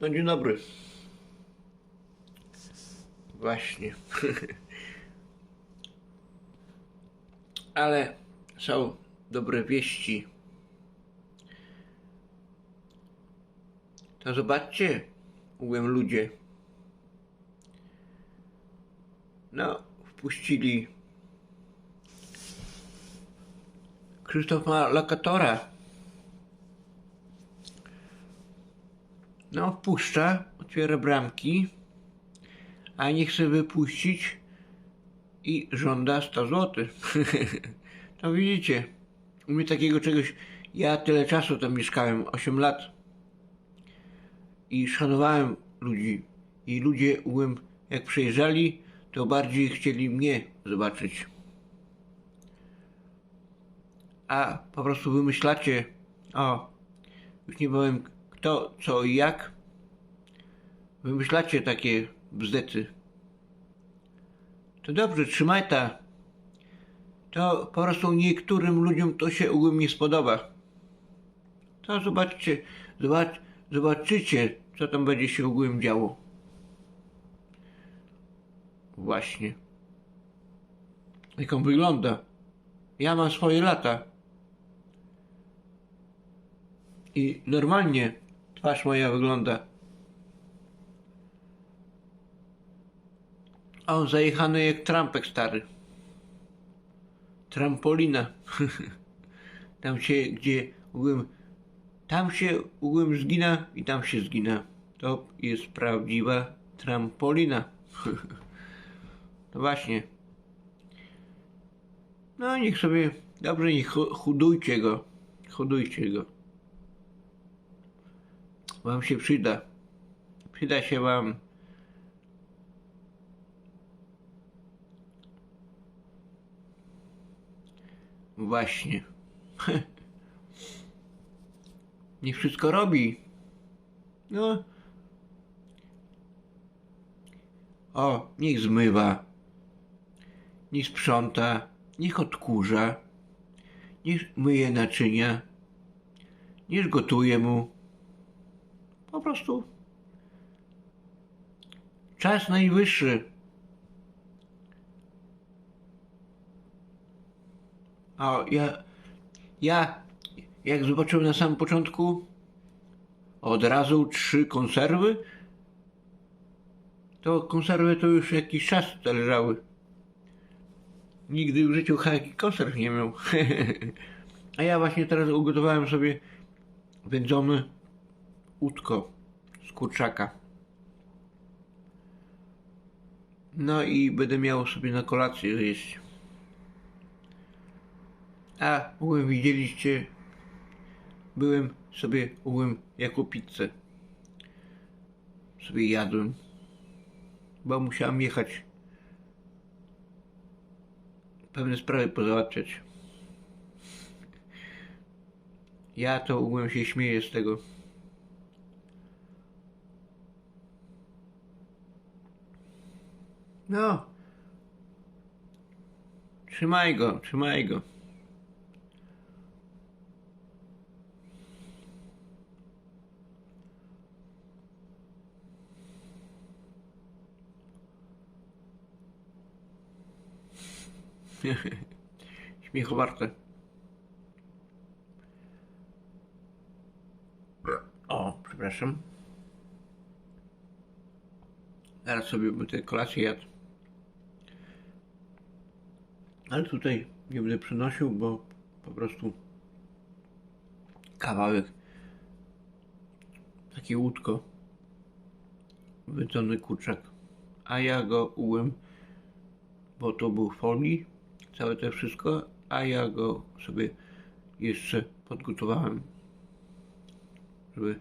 No dzień dobry. Właśnie. Ale są dobre wieści. To zobaczcie, mówią ludzie. No, wpuścili Krzysztofa Lokatora. No, wpuszcza, otwiera bramki, a nie chce wypuścić i żąda 100 zł. to widzicie, u mnie takiego czegoś, ja tyle czasu tam mieszkałem, 8 lat i szanowałem ludzi i ludzie, byłem, jak przyjeżdżali, to bardziej chcieli mnie zobaczyć. A po prostu wymyślacie, o, już nie powiem kto, co i jak, wymyślacie takie bzdety. To dobrze, trzymaj ta. To po prostu niektórym ludziom to się ogólnie nie spodoba. To zobaczcie, zobacz, zobaczycie, co tam będzie się ogólnie działo. Właśnie. Jak on wygląda. Ja mam swoje lata. I normalnie twarz moja wygląda. A on zajechany jak trampek stary. Trampolina. tam się, gdzie ugłem, tam się ugłem zgina i tam się zgina. To jest prawdziwa trampolina. no właśnie. No niech sobie, dobrze, niech chudujcie go. Chudujcie go. Wam się przyda. Przyda się wam. Właśnie. Niech wszystko robi. No. O, niech zmywa. Niech sprząta. Niech odkurza. Niech myje naczynia. Niech gotuje mu. Po prostu. Czas najwyższy. A ja, ja, jak zobaczyłem na samym początku, od razu trzy konserwy, to konserwy to już jakiś czas leżały. Nigdy w życiu taki konserw nie miał. A ja właśnie teraz ugotowałem sobie wędzone łódko z kurczaka. No i będę miał sobie na kolację zjeść. A, byłem, widzieliście, byłem sobie, byłem jako pizzę. Sobie jadłem. Bo musiałem jechać. Pewne sprawy pozałatwiać. Ja to ogółem się śmieję z tego. No. Trzymaj go, trzymaj go. Śmiechowarte. O, przepraszam. Zaraz sobie będę kolację jadł. Ale tutaj nie będę przynosił, bo po prostu kawałek takie łódko wydany kurczak. A ja go ułem, bo to był folii, całe to wszystko, a ja go sobie jeszcze podgotowałem, żeby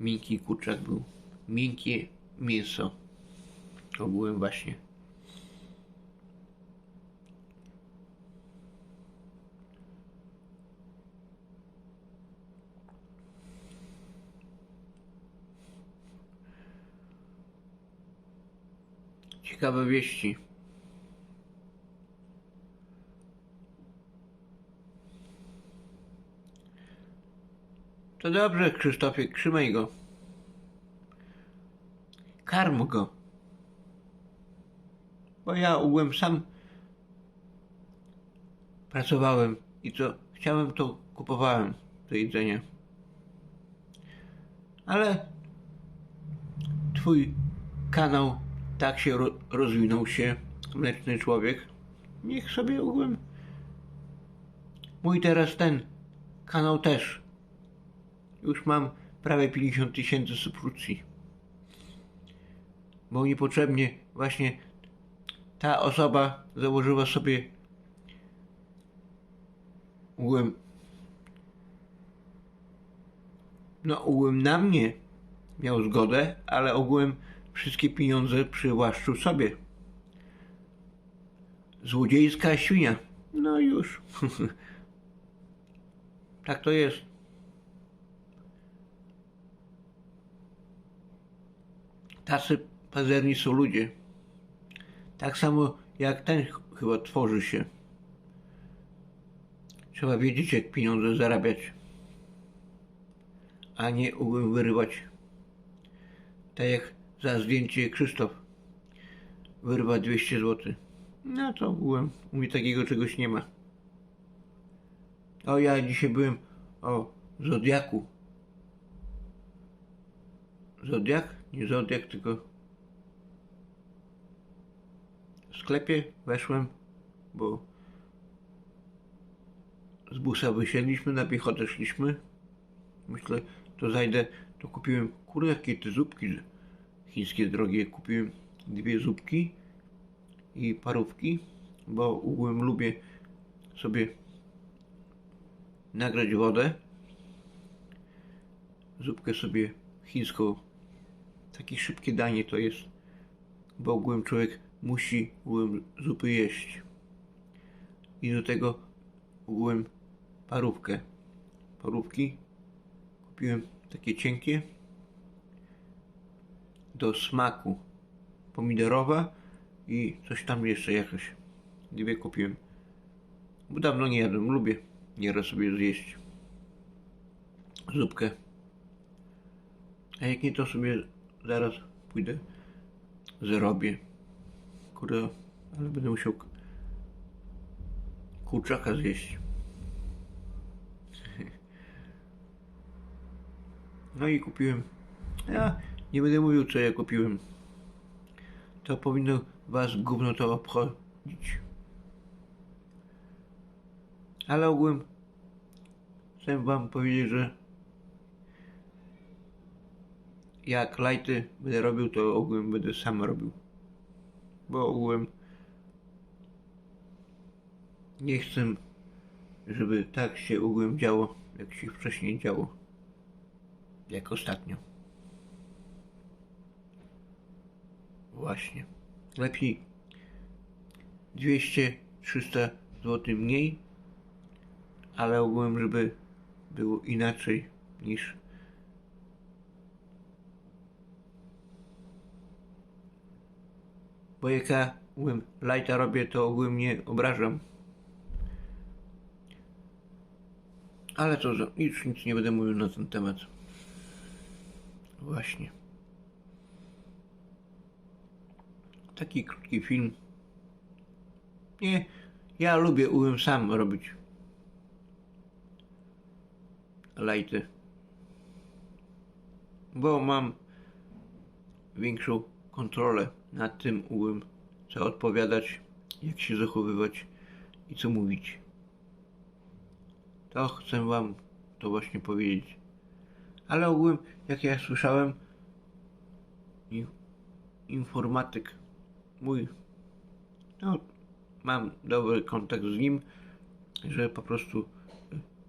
miękki kurczak był. Miękkie mięso. Ogółem właśnie. Ciekawe wieści. To dobrze, Krzysztofie, trzymaj go. Karm go. Bo ja ogółem sam pracowałem i co chciałem, to kupowałem to jedzenie. Ale twój kanał tak się ro- rozwinął się, mleczny człowiek. Niech sobie ogółem. Mój teraz ten kanał też. Już mam prawie 50 tysięcy subskrypcji. Bo niepotrzebnie właśnie ta osoba założyła sobie ogółem no ogółem na mnie miał zgodę, ale ogółem wszystkie pieniądze przywłaszczył sobie. Złodziejska świnia. No już. tak to jest. Tacy pazerni są ludzie. Tak samo jak ten ch- chyba tworzy się. Trzeba wiedzieć, jak pieniądze zarabiać, a nie ogółem wyrywać. Tak jak za zdjęcie Krzysztof wyrywa 200 zł. No to ogółem u mnie takiego czegoś nie ma. O, ja dzisiaj byłem o Zodiaku. Zodiak? Nie Zodiak, tylko w sklepie weszłem, bo z busa wysiedliśmy, na piechotę szliśmy. Myślę, to zajdę, to kupiłem, kurde, jakie te zupki chińskie drogie. Kupiłem dwie zupki i parówki, bo ogółem lubię sobie nagrać wodę. Zupkę sobie chińską. Takie szybkie danie to jest, bo ogółem człowiek musi ogółem zupy jeść. I do tego ogółem parówkę. Parówki kupiłem takie cienkie do smaku pomidorowa i coś tam jeszcze jakoś. Dwie kupiłem. Bo dawno nie jadłem, lubię nieraz sobie zjeść zupkę. A jak nie, to sobie zaraz pójdę, zrobię. Kurde, ale będę musiał kurczaka zjeść. No i kupiłem. Ja nie będę mówił, co ja kupiłem. To powinno was gówno to obchodzić. Ale ogółem chcę wam powiedzieć, że jak lajty będę robił, to ogółem będę sam robił. Bo ogółem nie chcę, żeby tak się ogółem działo, jak się wcześniej działo. Jak ostatnio. Właśnie. Lepiej 200-300 zł mniej, ale ogółem, żeby było inaczej niż bo jak ja ogółem lajta robię, to ogółem nie obrażam. Ale to już nic nie będę mówił na ten temat. Właśnie. Taki krótki film. Nie, ja lubię umiem sam robić. Lajty. Bo mam większą kontrolę nad tym umiem, co odpowiadać, jak się zachowywać i co mówić. To chcę wam to właśnie powiedzieć. Ale ogółem, jak ja słyszałem, in- informatyk mój, no, mam dobry kontakt z nim, że po prostu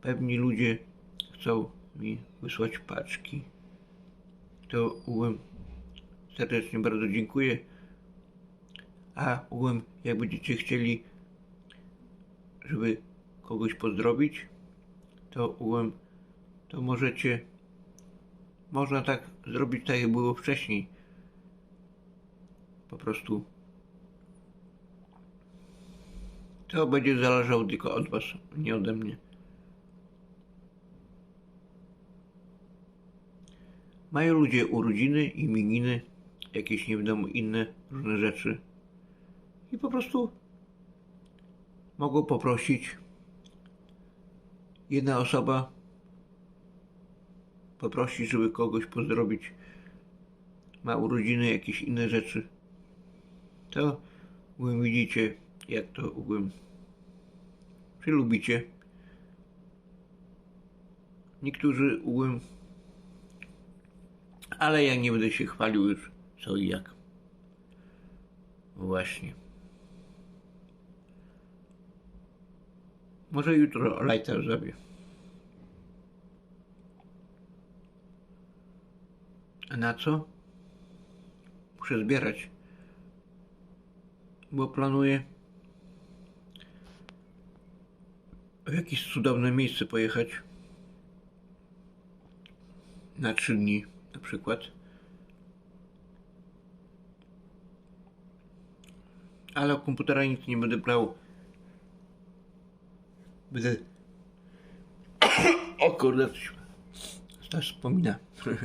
pewni ludzie chcą mi wysłać paczki. To ogółem serdecznie bardzo dziękuję. A ogółem, jak będziecie chcieli, żeby kogoś pozdrowić, to ogółem, to możecie, można tak zrobić, tak jak było wcześniej. Po prostu to będzie zależało tylko od Was, nie ode mnie. Mają ludzie urodziny, imieniny, jakieś nie wiadomo inne różne rzeczy. I po prostu mogą poprosić jedna osoba poprosić, żeby kogoś pozdrowić. Ma urodziny, jakieś inne rzeczy. To ugłem widzicie, jak to ugłem. Czy lubicie? Niektórzy ugłem. Ale ja nie będę się chwalił już co i jak. Właśnie. Może jutro lajta zrobię. A na co? Muszę zbierać. Bo planuję w jakieś cudowne miejsce pojechać. Na trzy dni na przykład. Ale komputera nic nie będę brał. Będę... O kurde, coś też wspomina.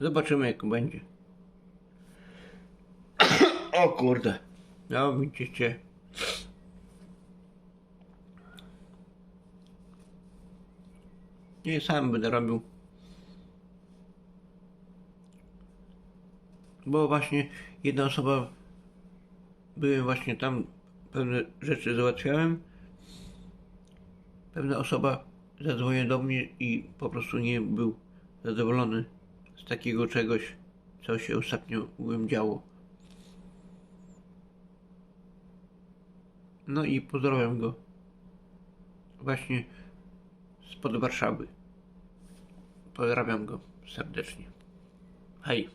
Zobaczymy jak będzie. O kurde. No widzicie. Nie, sam będę robił. Bo właśnie jedna osoba byłem właśnie tam, pewne rzeczy załatwiałem. Pewna osoba zadzwoniła do mnie i po prostu nie był zadowolony z takiego czegoś, co się ostatnio byłem działo. No i pozdrawiam go. Właśnie spod Warszawy. Pozdrawiam go serdecznie. Hej.